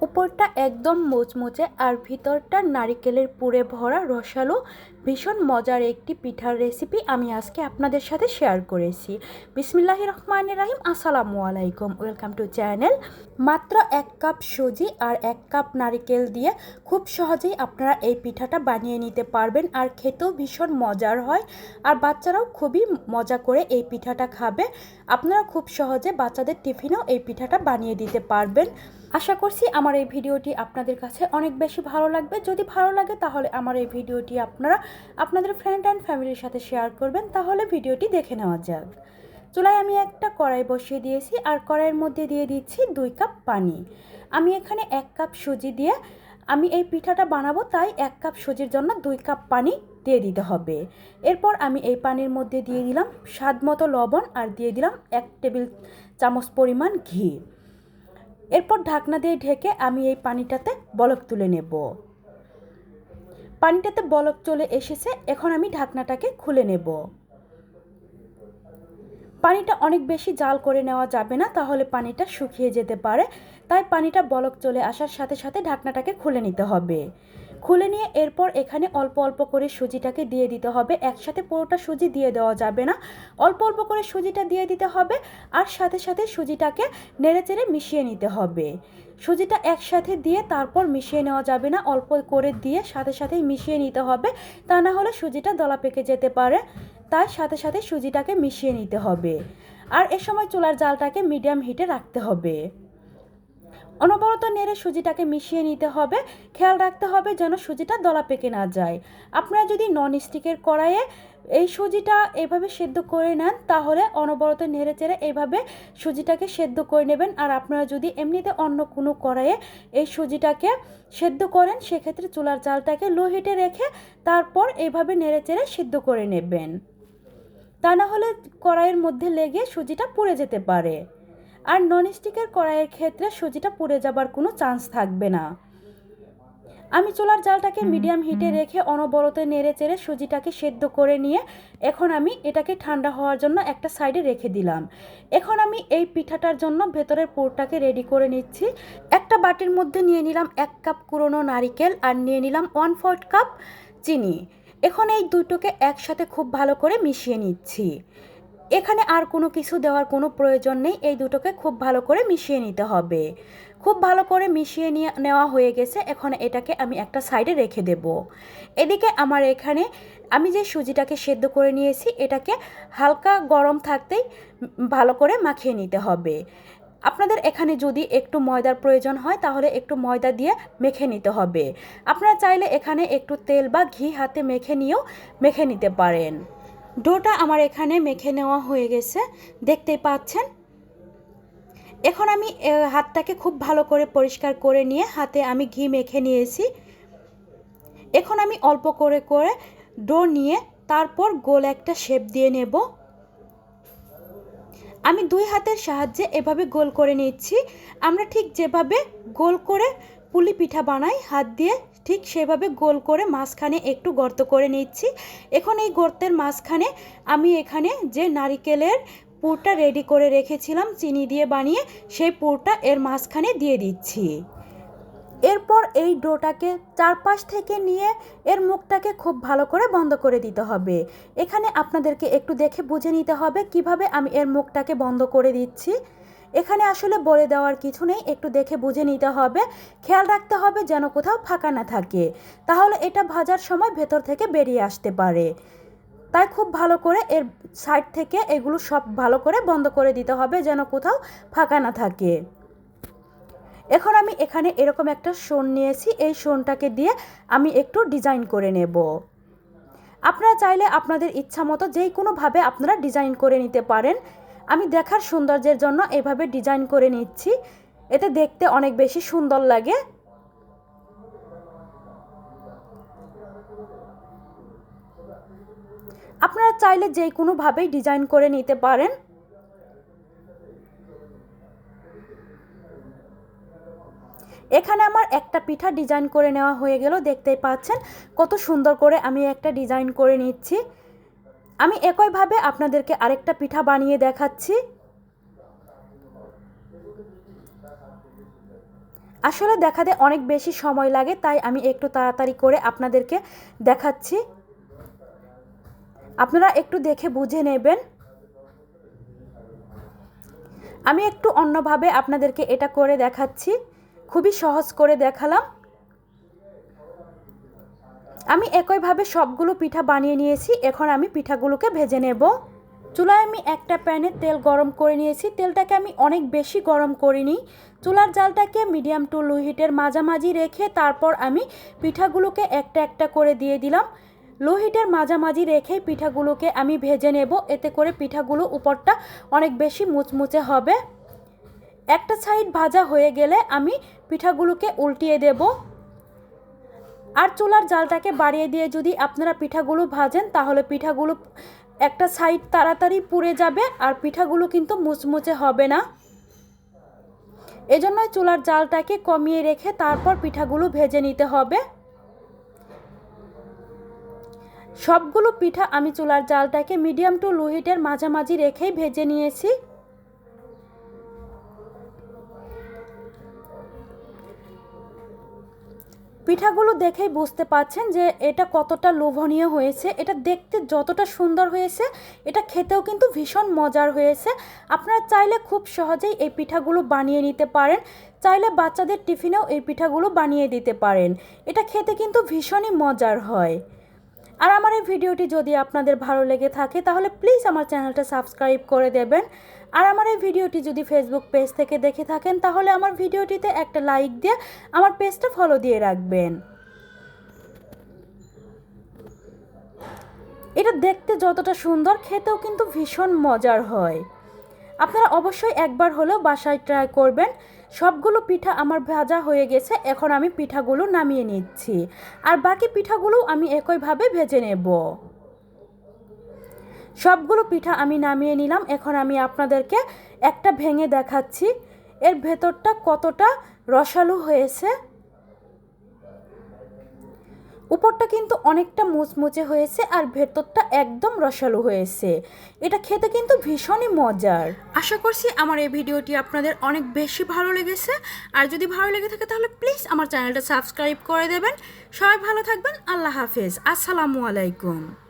উপরটা একদম মোচমোচে আর ভিতরটা নারিকেলের পুরে ভরা রসালো ভীষণ মজার একটি পিঠার রেসিপি আমি আজকে আপনাদের সাথে শেয়ার করেছি। বিসমিল্লাহ রহমান রাহিম, আসসালামু আলাইকুম। ওয়েলকাম টু চ্যানেল মাত্র এক কাপ সুজি আর এক কাপ নারিকেল দিয়ে খুব সহজেই আপনারা এই পিঠাটা বানিয়ে নিতে পারবেন আর খেতেও ভীষণ মজার হয় আর বাচ্চারাও খুবই মজা করে এই পিঠাটা খাবে। আপনারা খুব সহজে বাচ্চাদের টিফিনেও এই পিঠাটা বানিয়ে দিতে পারবেন। আশা করছি আমার এই ভিডিওটি আপনাদের কাছে অনেক বেশি ভালো লাগবে। যদি ভালো লাগে তাহলে আমার এই ভিডিওটি আপনারা আপনাদের ফ্রেন্ড অ্যান্ড ফ্যামিলির সাথে শেয়ার করবেন, তাহলে ভিডিওটি দেখে নেওয়া যাক। চুলায় আমি একটা কড়াই বসিয়ে দিয়েছি, আর কড়াইয়ের মধ্যে দিয়ে দিচ্ছি দুই কাপ পানি। আমি এখানে এক কাপ সুজি দিয়ে আমি এই পিঠাটা বানাবো, তাই এক কাপ সুজির জন্য দুই কাপ পানি দিয়ে দিতে হবে। এরপর আমি এই পানির মধ্যে দিয়ে দিলাম স্বাদ মতো লবণ, আর দিয়ে দিলাম এক টেবিল চামচ পরিমাণ ঘি। এরপর ঢাকনা দিয়ে ঢেকে আমি এই পানিটাতে বলক তুলে নেব। পানিটাতে বলক চলে এসেছে, এখন আমি ঢাকনাটাকে খুলে নেব। পানিটা অনেক বেশি জাল করে নেওয়া যাবে না, তাহলে পানিটা শুকিয়ে যেতে পারে। তাই পানিটা বলক চলে আসার সাথে সাথে ঢাকনাটাকে খুলে নিতে হবে। খুলে নিয়ে এরপর এখানে অল্প অল্প করে সুজিটাকে দিয়ে দিতে হবে। একসাথে পুরোটা সুজি দিয়ে দেওয়া যাবে না। অল্প অল্প করে সুজিটা দিয়ে দিতে হবে আর সাথে সাথে সুজিটাকে নেড়ে চেড়ে মিশিয়ে নিতে হবে। সুজিটা একসাথে দিয়ে তারপর মিশিয়ে নেওয়া যাবে না। অল্প করে দিয়ে সাথে সাথেই মিশিয়ে নিতে হবে। তা না হলে সুজিটা দলা পেকে যেতে পারে। তাই সাথে সাথে সুজিটাকে মিশিয়ে নিতে হবে। আর এ সময় চুলার জালটাকে মিডিয়াম হিটে রাখতে হবে। অনবরত নেড়ে সুজিটাকে মিশিয়ে নিতে হবে। খেয়াল রাখতে হবে যেন সুজিটা দলা পেকে না যায়। আপনারা যদি নন স্টিকের কড়াইয়ে এই সুজিটা এভাবে সেদ্ধ করে নেন, তাহলে অনবরত নেড়ে চেড়ে এইভাবে সুজিটাকে সেদ্ধ করে নেবেন। আর আপনারা যদি এমনিতে অন্য কোনো কড়াইয়ে এই সুজিটাকে সেদ্ধ করেন, সেক্ষেত্রে চুলার চালটাকে লো হিটে রেখে তারপর এইভাবে নেড়ে চেড়ে সেদ্ধ করে নেবেন। তা না হলে কড়াইয়ের মধ্যে লেগে সুজিটা পুড়ে যেতে পারে। আর ননস্টিকের কড়াইয়ের ক্ষেত্রে সুজিটা পুড়ে যাবার কোনো চান্স থাকবে না। আমি চুলার জালটাকে মিডিয়াম হিটে রেখে অনবরতে নেড়ে চেড়ে সুজিটাকে সেদ্ধ করে নিয়ে এখন আমি এটাকে ঠান্ডা হওয়ার জন্য একটা সাইডে রেখে দিলাম। এখন আমি এই পিঠাটার জন্য ভেতরের পুরটাকে রেডি করে নিচ্ছি। একটা বাটির মধ্যে নিয়ে নিলাম এক কাপ কুরনো নারিকেল আর নিয়ে নিলাম ওয়ান ফোর্থ কাপ চিনি। এখন এই দুটোকে একসাথে খুব ভালো করে মিশিয়ে নিচ্ছি। এখানে আর কোনো কিছু দেওয়ার কোনো প্রয়োজন নেই। এই দুটোকে খুব ভালো করে মিশিয়ে নিতে হবে। খুব ভালো করে মিশিয়ে নিয়ে নেওয়া হয়ে গেছে। এখন এটাকে আমি একটা সাইডে রেখে দেব। এদিকে আমার এখানে আমি যে সুজিটাকে সেদ্ধ করে নিয়েছি, এটাকে হালকা গরম থাকতেই ভালো করে মাখিয়ে নিতে হবে। আপনাদের এখানে যদি একটু ময়দার প্রয়োজন হয়, তাহলে একটু ময়দা দিয়ে মেখে নিতে হবে। আপনারা চাইলে এখানে একটু তেল বা ঘি হাতে মেখে নিয়েও মেখে নিতে পারেন। ডোটা আমার এখানে মেখে নেওয়া হয়ে গেছে। দেখতেই পাচ্ছেন। এখন আমি হাতটাকে খুব ভালো করে পরিষ্কার করে নিয়ে হাতে আমি ঘি মেখে নিয়েছি। এখন আমি অল্প করে করে ডো নিয়ে তারপর গোল একটা শেপ দিয়ে নেব। আমি দুই হাতের সাহায্যে এভাবে গোল করে নিচ্ছি। আমরা ঠিক যেভাবে গোল করে পুলি পিঠা বানাই, হাত দিয়ে ঠিক সেভাবে গোল করে মাঝখানে একটু গর্ত করে নিচ্ছি। এখন এই গর্তের মাঝখানে আমি এখানে যে নারিকেলের পুরটা রেডি করে রেখেছিলাম, চিনি দিয়ে বানিয়ে সেই পুরটা এর মাঝখানে দিয়ে দিচ্ছি। এরপর এই ডোটাকে চারপাশ থেকে নিয়ে এর মুখটাকে খুব ভালো করে বন্ধ করে দিতে হবে। এখানে আপনাদেরকে একটু দেখে বুঝে নিতে হবে কীভাবে আমি এর মুখটাকে বন্ধ করে দিচ্ছি। এখানে আসলে বলে দেওয়ার কিছু নেই, একটু দেখে বুঝে নিতে হবে। খেয়াল রাখতে হবে যেন কোথাও ফাঁকা না থাকে। তাহলে এটা ভাজার সময় ভেতর থেকে বেরিয়ে আসতে পারে। তাই খুব ভালো করে এর সাইড থেকে এগুলো সব ভালো করে বন্ধ করে দিতে হবে যেন কোথাও ফাঁকা না থাকে। এখন আমি এখানে এরকম একটা শোন নিয়েছি, এই শোনটাকে দিয়ে আমি একটু ডিজাইন করে নেব। আপনারা চাইলে আপনাদের ইচ্ছা মতো যেই কোনোভাবে আপনারা ডিজাইন করে নিতে পারেন। আমি দেখার সৌন্দর্যের জন্য এভাবে ডিজাইন করে নিচ্ছি। এতে দেখতে অনেক বেশি সুন্দর লাগে। আপনারা চাইলে যে কোনোভাবেই ডিজাইন করে নিতে পারেন। এখানে আমার একটা পিঠা ডিজাইন করে নেওয়া হয়ে গেল। দেখতেই পাচ্ছেন কত সুন্দর করে আমি একটা ডিজাইন করে নিচ্ছি। আমি একইভাবে আপনাদেরকে আরেকটা পিঠা বানিয়ে দেখাচ্ছি। আসলে দেখাতে অনেক বেশি সময় লাগে, তাই আমি একটু তাড়াতাড়ি করে আপনাদেরকে দেখাচ্ছি। আপনারা একটু দেখে বুঝে নেবেন। আমি একটু অন্যভাবে আপনাদেরকে এটা করে দেখাচ্ছি। খুবই সহজ করে দেখালাম। আমি একইভাবে সবগুলো পিঠা বানিয়ে নিয়েছি, এখন আমি পিঠাগুলোকে ভেজে নেব। চুলায় আমি একটা প্যানে তেল গরম করে নিয়েছি, তেলটাকে আমি অনেক বেশি গরম করিনি। চুলার জালটাকে মিডিয়াম টু লো হিটের মাঝামাঝি রেখে তারপর আমি পিঠাগুলোকে একটা একটা করে দিয়ে দিলাম। লো হিটের মাঝামাঝি রেখে পিঠাগুলোকে আমি ভেজে নেব, এতে করে পিঠাগুলো উপরটা অনেক বেশি মুচমুচে হবে। একটা সাইড ভাজা হয়ে গেলে আমি পিঠাগুলোকে উল্টিয়ে দেব। আর চুলার জালটাকে বাড়িয়ে দিয়ে যদি আপনারা পিঠাগুলো ভাজেন, তাহলে পিঠাগুলো একটা সাইড তাড়াতাড়ি পুড়ে যাবে আর পিঠাগুলো কিন্তু মুচমুচে হবে না। এজন্যই চুলার জালটাকে কমিয়ে রেখে তারপর পিঠাগুলো ভেজে নিতে হবে। সবগুলো পিঠা আমি চুলার জালটাকে মিডিয়াম টু লো হিটের মাঝামাঝি রেখেই ভেজে নিয়েছি। পিঠাগুলো দেখেই বুঝতে পাচ্ছেন যে এটা কতটা লোভনীয় হয়েছে। এটা দেখতে যতটা সুন্দর হয়েছে, এটা খেতেও কিন্তু ভীষণ মজার হয়েছে। আপনারা চাইলে খুব সহজেই এই পিঠাগুলো বানিয়ে নিতে পারেন। চাইলে বাচ্চাদের টিফিনেও এই পিঠাগুলো বানিয়ে দিতে পারেন। এটা খেতে কিন্তু ভীষণই মজার হয়। আর আমার এই ভিডিওটি যদি আপনাদের ভালো লেগে থাকে, তাহলে প্লিজ আমার চ্যানেলটা সাবস্ক্রাইব করে দেবেন। আর আমার এই ভিডিওটি যদি ফেসবুক পেজ থেকে দেখে থাকেন, তাহলে আমার ভিডিওটিতে একটা লাইক দিয়ে আমার পেজটা ফলো দিয়ে রাখবেন। এটা দেখতে যতটা সুন্দর, খেতেও কিন্তু ভীষণ মজার হয়। আপনারা অবশ্যই একবার হলেও বাসায় ট্রাই করবেন। সবগুলো পিঠা আমার ভাজা হয়ে গেছে, এখন আমি পিঠাগুলো নামিয়ে নিচ্ছি। আর বাকি পিঠাগুলো আমি একইভাবে ভেজে নেব। সবগুলো পিঠা আমি নামিয়ে নিলাম, এখন আমি আপনাদেরকে একটা ভেঙে দেখাচ্ছি। এর ভেতরটা কতটা রসালো হয়েছে। উপরটা কিন্তু অনেকটা মুচমুচে হয়েছে আর ভেতরটা একদম রসালো হয়েছে। এটা খেতে কিন্তু ভীষণই মজার। আশা করছি আমার এই ভিডিওটি আপনাদের অনেক বেশি ভালো লেগেছে। আর যদি ভালো লেগে থাকে তাহলে প্লিজ আমার চ্যানেলটা সাবস্ক্রাইব করে দেবেন। সবাই ভালো থাকবেন, আল্লাহ হাফেজ। আসসালামু আলাইকুম।